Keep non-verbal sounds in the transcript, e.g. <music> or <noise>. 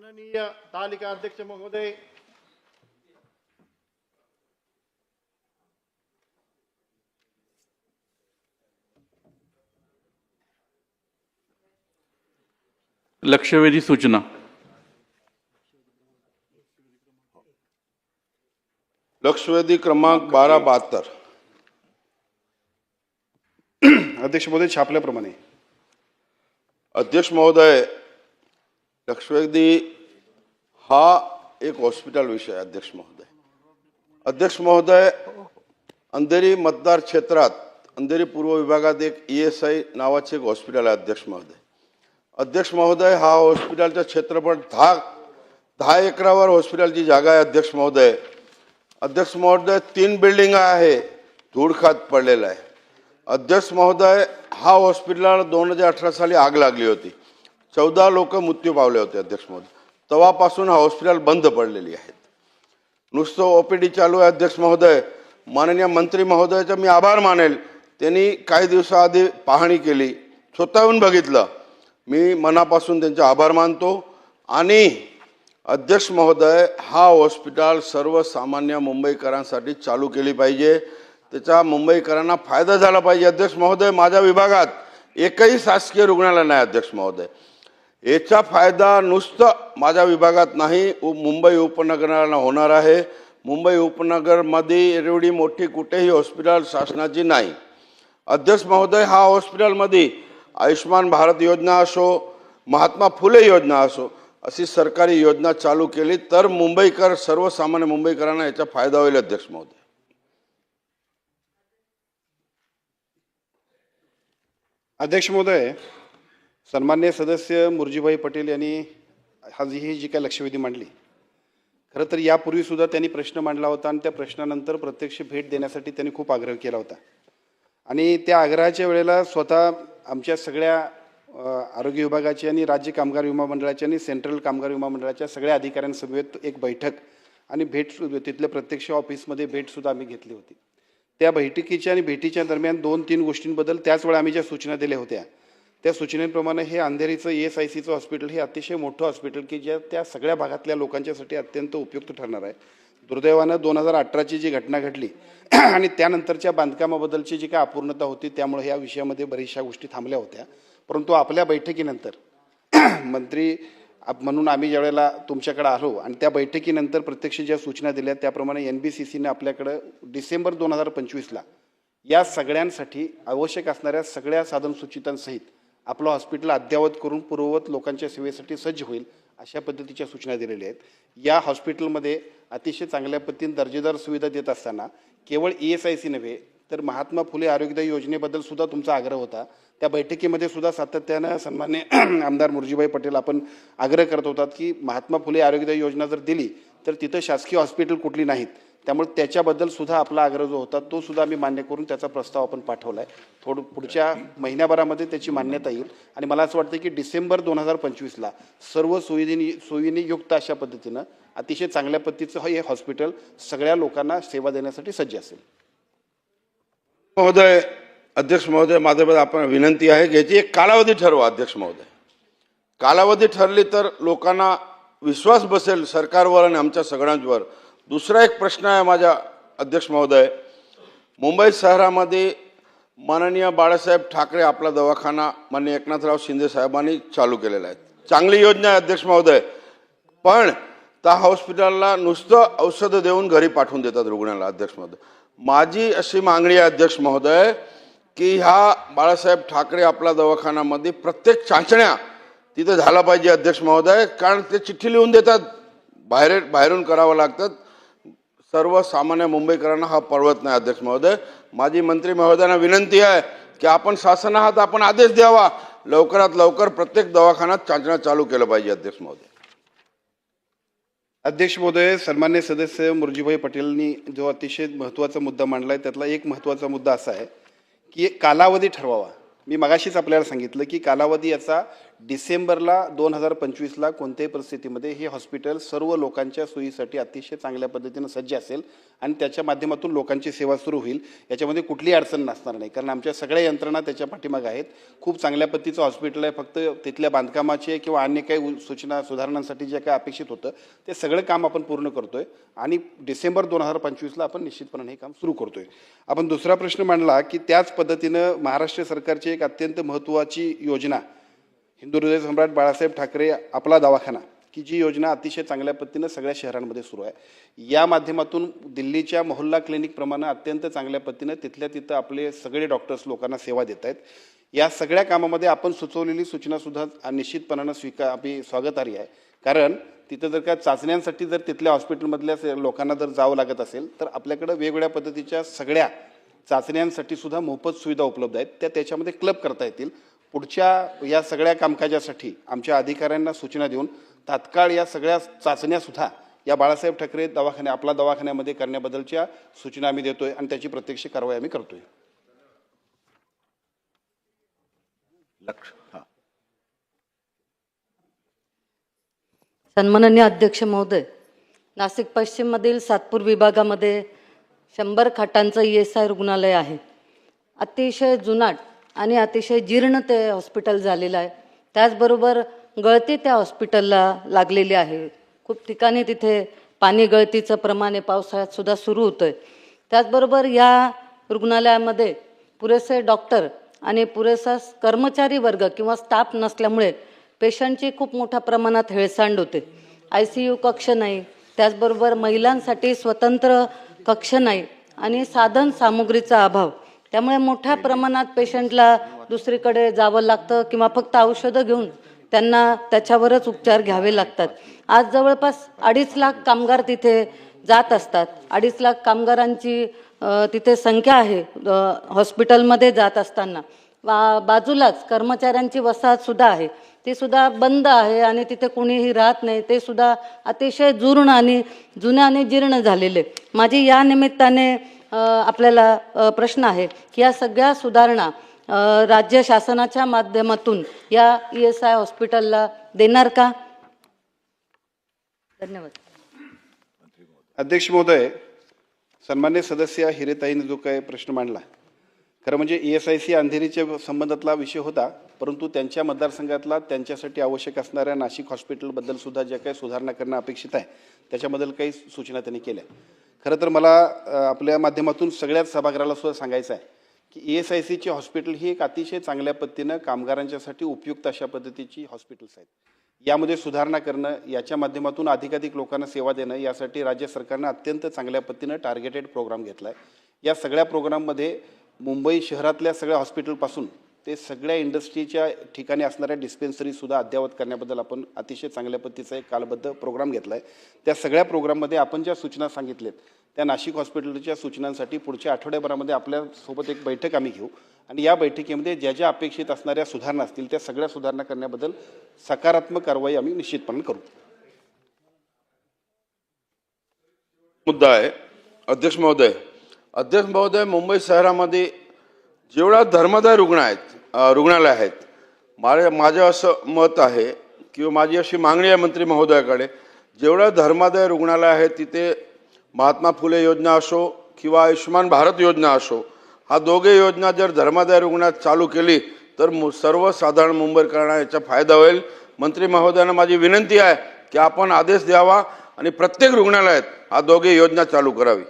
माननीय तालिका अध्यक्ष महोदय। लक्षवेधी सूचना। लक्षवेधी क्रमांक बारा बहात्तर. अध्यक्ष महोदय छापल्याप्रमाणे. अध्यक्ष महोदय लक्षवेधी हा एक हॉस्पिटल विषय अध्यक्ष महोदय. अध्यक्ष महोदय अंधेरी मतदार क्षेत्रात अंधेरी पूर्व विभागात एक ई एस आय नावाचे एक हॉस्पिटल आहे अध्यक्ष महोदय. अध्यक्ष महोदय हा हॉस्पिटलचं क्षेत्रफळ दहा दहा एकरावर हॉस्पिटलची जागा आहे अध्यक्ष महोदय. अध्यक्ष महोदय तीन बिल्डिंग आहे धूळखात पडलेलं पडलेला आहे. अध्यक्ष महोदय हा हॉस्पिटलला दोन हजार अठरा साली आग लागली होती. चौदा लोक मृत्यू पावले होते अध्यक्ष महोदय तेव्हापासून हा हॉस्पिटल बंद पडलेली आहेत. नुसतं ओ पी डी चालू आहे अध्यक्ष महोदय. माननीय मंत्री महोदयाचा मी आभार मानेल. त्यांनी काही दिवसाआधी पाहणी केली. स्वतःहून बघितलं. मी मनापासून त्यांचे आभार मानतो. आणि अध्यक्ष महोदय हा हॉस्पिटल सर्वसामान्य मुंबईकरांसाठी चालू केली पाहिजे. त्याचा मुंबईकरांना फायदा झाला पाहिजे अध्यक्ष महोदय. माझ्या विभागात एकही शासकीय रुग्णालय नाही अध्यक्ष महोदय. याचा फायदा नुसतं माझ्या विभागात नाही उ- मुंबई उपनगराला होणार आहे. मुंबई उपनगरमध्ये एवढी मोठी कुठेही हॉस्पिटल शासनाची नाही. अध्यक्ष महोदय हा हॉस्पिटलमध्ये आयुष्यमान भारत योजना असो महात्मा फुले योजना असो अशी सरकारी योजना चालू केली तर मुंबईकर सर्वसामान्य मुंबईकरांना याचा फायदा होईल अध्यक्ष महोदय. अध्यक्ष महोदय सन्मान्य सदस्य मुरजीभाई पटेल यांनी हाजी ही जी काय लक्षवेधी मांडली खरं तर यापूर्वीसुद्धा त्यांनी प्रश्न मांडला होता आणि त्या प्रश्नानंतर प्रत्यक्ष भेट देण्यासाठी त्यांनी खूप आग्रह केला होता. आणि त्या आग्रहाच्या वेळेला स्वतः आमच्या सगळ्या आरोग्य विभागाची आणि राज्य कामगार विमा मंडळाच्या आणि सेंट्रल कामगार विमा मंडळाच्या सगळ्या अधिकाऱ्यांसमवेत एक बैठक आणि भेट तिथल्या प्रत्यक्ष ऑफिसमध्ये भेटसुद्धा आम्ही घेतली होती. त्या बैठकीच्या आणि भेटीच्या दरम्यान दोन तीन गोष्टींबद्दल त्याच वेळा आम्ही ज्या सूचना दिल्या होत्या त्या सूचनेप्रमाणे हे अंधेरीचं ई एस आय सीचं हॉस्पिटल हे अतिशय मोठं हॉस्पिटल की ज्या त्या सगळ्या भागातल्या लोकांच्यासाठी अत्यंत उपयुक्त ठरणार आहे. दुर्दैवानं दोन हजार अठराची जी घटना घडली <clears throat> आणि त्यानंतरच्या बांधकामाबद्दलची जी काय अपूर्णता होती त्यामुळे या विषयामध्ये बऱ्याचशा गोष्टी थांबल्या होत्या. परंतु आपल्या बैठकीनंतर <clears throat> मंत्री आप- म्हणून आम्ही ज्यावेळेला तुमच्याकडे आलो आणि त्या बैठकीनंतर प्रत्यक्ष ज्या सूचना दिल्या त्याप्रमाणे एन बी सी सीने आपल्याकडं डिसेंबर दोन हजार पंचवीसला या सगळ्यांसाठी आवश्यक असणाऱ्या सगळ्या साधनसूचितांसहित आपलं हॉस्पिटल अद्ययावत करून पूर्ववत लोकांच्या सेवेसाठी सज्ज होईल अशा पद्धतीच्या सूचना दिलेल्या आहेत. या हॉस्पिटलमध्ये अतिशय चांगल्या पद्धतीने दर्जेदार सुविधा देत असताना केवळ ई एस आय सी नव्हे तर महात्मा फुले आरोग्यदायी योजनेबद्दल सुद्धा तुमचा आग्रह होता. त्या बैठकीमध्ये सुद्धा सातत्यानं सन्मान्य <clears throat> आमदार मुरजीभाई पटेल आपण आग्रह करत होतात की महात्मा फुले आरोग्यदायी योजना जर दिली तर तिथं शासकीय हॉस्पिटल कुठली नाहीत. त्यामुळे त्याच्याबद्दल सुद्धा आपला आग्रह जो होता तो सुद्धा आम्ही मान्य करून त्याचा प्रस्ताव आपण पाठवला आहे थोडं पुढच्या महिन्याभरामध्ये त्याची मान्यता येईल. आणि मला असं वाटतं की डिसेंबर दोन हजार पंचवीसला सर्व सोयीनी सोयीने युक्त अशा पद्धतीनं अतिशय चांगल्या पद्धतीचं हे हॉस्पिटल सगळ्या लोकांना सेवा देण्यासाठी सज्ज असेल. महोदय अध्यक्ष महोदय माझ्याबद्दल आपण विनंती आहे की याची एक कालावधी ठरवा अध्यक्ष महोदय. कालावधी ठरली तर लोकांना विश्वास बसेल सरकारवर आणि आमच्या सगळ्यांवर. दुसरा एक प्रश्न आहे माझ्या अध्यक्ष महोदय. मुंबई शहरामध्ये माननीय बाळासाहेब ठाकरे आपला दवाखाना माननीय एकनाथराव शिंदे साहेबांनी चालू केलेला आहे. चांगली योजना आहे अध्यक्ष महोदय. पण त्या हॉस्पिटलला नुसतं औषधं देऊन घरी पाठवून देतात रुग्णाला अध्यक्ष महोदय. माझी अशी मागणी आहे अध्यक्ष महोदय की ह्या बाळासाहेब ठाकरे आपला दवाखान्यामध्ये प्रत्येक चाचण्या तिथं झाला पाहिजे अध्यक्ष महोदय कारण ते चिठ्ठी लिहून देतात. बाहेर बाहेरून करावं लागतात. सर्वसामान्य मुंबईकरांना हा परवत नाही अध्यक्ष महोदय. माझी मंत्री महोदयांना विनंती आहे की आपण शासन आहात आपण आदेश द्यावा. लवकरात लवकर प्रत्येक दवाखान्यात चाचण्या चालू केलं पाहिजे अध्यक्ष महोदय. अध्यक्ष महोदय सन्मान्य सदस्य मुरजीभाई पटेलनी जो अतिशय महत्त्वाचा मुद्दा मांडला आहे त्यातला एक महत्त्वाचा मुद्दा असा आहे की कालावधी ठरवावा. मी मगाशीच आपल्याला सांगितलं की कालावधी याचा डिसेंबरला दोन हजार पंचवीसला कोणत्याही परिस्थितीमध्ये हे हॉस्पिटल सर्व लोकांच्या सोयीसाठी अतिशय चांगल्या पद्धतीनं सज्ज असेल आणि त्याच्या माध्यमातून लोकांची सेवा सुरू होईल. याच्यामध्ये कुठलीही अडचण नसणार नाही. कारण आमच्या सगळ्या यंत्रणा त्याच्या पाठीमागे आहेत. खूप चांगल्या पद्धतीचं हॉस्पिटल आहे. फक्त तिथल्या बांधकामाचे किंवा अन्य काही उ- सूचना सुधारणांसाठी जे काय अपेक्षित होतं ते सगळं काम आपण पूर्ण करतोय. आणि डिसेंबर दोन हजार पंचवीसला आपण निश्चितपणे हे काम सुरू करतोय. आपण दुसरा प्रश्न मांडला की त्याच पद्धतीनं महाराष्ट्र सरकारची एक अत्यंत महत्त्वाची योजना हिंदू हृदय सम्राट बाळासाहेब ठाकरे आपला दवाखाना की जी योजना अतिशय चांगल्या पद्धतीनं सगळ्या शहरांमध्ये सुरू आहे. या माध्यमातून दिल्लीच्या मोहल्ला क्लिनिकप्रमाणे अत्यंत चांगल्या पद्धतीनं तिथल्या तिथं आपले सगळे डॉक्टर्स लोकांना सेवा देत आहेत. या सगळ्या कामामध्ये आपण सुचवलेली सूचनासुद्धा निश्चितपणानं स्वीकार आपली स्वागतार्ह आहे. कारण तिथं जर का चाचण्यांसाठी जर तिथल्या हॉस्पिटलमधल्या लोकांना जर जावं लागत असेल तर आपल्याकडं वेगवेगळ्या पद्धतीच्या सगळ्या चाचण्यांसाठी सुद्धा मोफत सुविधा उपलब्ध आहेत. त्या त्याच्यामध्ये क्लब करता येतील. पुढच्या या सगळ्या कामकाजासाठी आमच्या अधिकाऱ्यांना सूचना देऊन तात्काळ या सगळ्या चाचण्यासुद्धा या बाळासाहेब ठाकरे दवाखान्या आपला दवाखान्यामध्ये करण्याबद्दलच्या सूचना आम्ही देतोय आणि त्याची प्रत्यक्ष कारवाई आम्ही करतोय. लक्ष हां. सन्माननीय अध्यक्ष महोदय नाशिक पश्चिममधील सातपूर विभागामध्ये शंभर खाटांचं ई एस आय रुग्णालय आहे. अतिशय जुनाट आणि अतिशय जीर्ण ते हॉस्पिटल झालेलं आहे. त्याचबरोबर गळती त्या हॉस्पिटलला लागलेली आहे. खूप ठिकाणी तिथे पाणी गळतीचं प्रमाण आहे. पावसाळ्यात सुद्धा सुरू होतं आहे त्याचबरोबर या रुग्णालयामध्ये पुरेसे डॉक्टर आणि पुरेसा कर्मचारी वर्ग किंवा स्टाफ नसल्यामुळे पेशंटची खूप मोठ्या प्रमाणात हेळसांड होते. आय सी यू कक्ष नाही. त्याचबरोबर महिलांसाठी स्वतंत्र कक्ष नाही. आणि साधन सामुग्रीचा अभाव. त्यामुळे मोठ्या प्रमाणात पेशंटला दुसरीकडे जावं लागतं किंवा फक्त औषधं घेऊन त्यांना त्याच्यावरच उपचार घ्यावे लागतात. आज जवळपास अडीच लाख कामगार तिथे जात असतात. अडीच लाख कामगारांची तिथे संख्या आहे हॉस्पिटलमध्ये जात असताना. बा बाजूलाच कर्मचाऱ्यांची वसाहत सुद्धा आहे. ती सुद्धा बंद आहे आणि तिथे कोणीही राहत नाही. ते सुद्धा अतिशय जुर्ण आणि जुन्या आणि जीर्ण झालेले. माझी या निमित्ताने आपल्याला प्रश्न आहे की या सगळ्या सुधारणा राज्य शासनाच्या माध्यमातून या ई एस आय हॉस्पिटलला देणार का? धन्यवाद. अध्यक्ष महोदय सन्मान्य सदस्य हिरेताईने जो काही प्रश्न मांडला. खरं म्हणजे ई एस आय सी अंधेरीच्या संबंधातला विषय होता परंतु त्यांच्या मतदारसंघातला त्यांच्यासाठी आवश्यक असणाऱ्या नाशिक हॉस्पिटलबद्दल सुद्धा ज्या काही सुधारणा करणं अपेक्षित आहे त्याच्याबद्दल काही सूचना त्यांनी केल्या. खरं तर मला आपल्या माध्यमातून सगळ्याच सभागृहाला सुद्धा सांगायचं आहे की ई एस आय सीची हॉस्पिटल ही एक अतिशय चांगल्या पद्धतीनं कामगारांच्यासाठी उपयुक्त अशा पद्धतीची हॉस्पिटल्स आहेत. यामध्ये सुधारणा करणं याच्या माध्यमातून अधिकाधिक लोकांना सेवा देणं यासाठी राज्य सरकारनं अत्यंत चांगल्या पद्धतीनं टार्गेटेड प्रोग्राम घेतला आहे या सगळ्या प्रोग्राममध्ये मुंबई शहरातल्या सगळ्या हॉस्पिटलपासून ते सगळ्या इंडस्ट्रीच्या ठिकाणी असणाऱ्या डिस्पेन्सरीसुद्धा अद्ययावत करण्याबद्दल आपण अतिशय चांगल्या पद्धतीचा एक कालबद्ध प्रोग्राम घेतला आहे त्या सगळ्या प्रोग्राममध्ये आपण ज्या सूचना सांगितल्यात त्या नाशिक हॉस्पिटलच्या सूचनांसाठी पुढच्या आठवड्याभरामध्ये आपल्यासोबत एक बैठक आम्ही घेऊ. आणि या बैठकीमध्ये ज्या ज्या अपेक्षित असणाऱ्या सुधारणा असतील त्या सगळ्या सुधारणा करण्याबद्दल सकारात्मक कारवाई आम्ही निश्चितपणे करू. मुद्दा आहे. अध्यक्ष महोदय अध्यक्ष महोदय मुंबई शहरामध्ये जेवढा धर्मादाय रुग्ण आहेत रुग्णालय आहेत माझ्या माझं असं मत आहे किंवा माझी अशी मागणी आहे मंत्री महोदयाकडे जेवढं धर्मादाय रुग्णालय आहे तिथे महात्मा फुले योजना असो किंवा आयुष्यमान भारत योजना असो हा दोघे योजना जर धर्मादाय रुग्णात चालू केली तर मु सर्वसाधारण मुंबईकरांना याचा फायदा होईल. मंत्री महोदयांना माझी विनंती आहे की आपण आदेश द्यावा आणि प्रत्येक रुग्णालयात हा दोघे योजना चालू करावी.